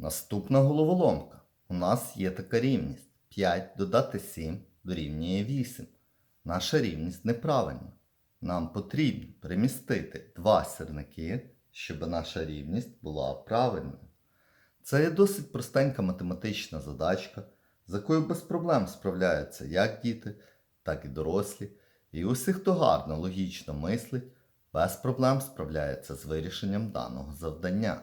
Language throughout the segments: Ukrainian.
Наступна головоломка. У нас є така рівність. 5 додати 7 дорівнює 8. Наша рівність неправильна. Нам потрібно перемістити два сірники, щоб наша рівність була правильною. Це є досить простенька математична задачка, з якою без проблем справляються як діти, так і дорослі. І усі, хто гарно логічно мислить, без проблем справляється з вирішенням даного завдання.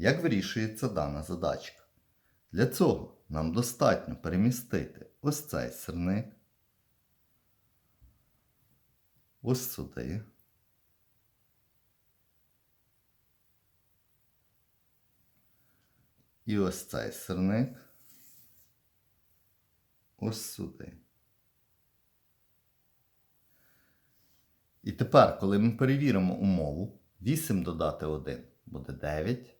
Як вирішується дана задачка? Для цього нам достатньо перемістити ось цей сирник, ось сюди. І ось цей сирник ось сюди. І тепер, коли ми перевіримо умову, 8 додати 1 буде 9,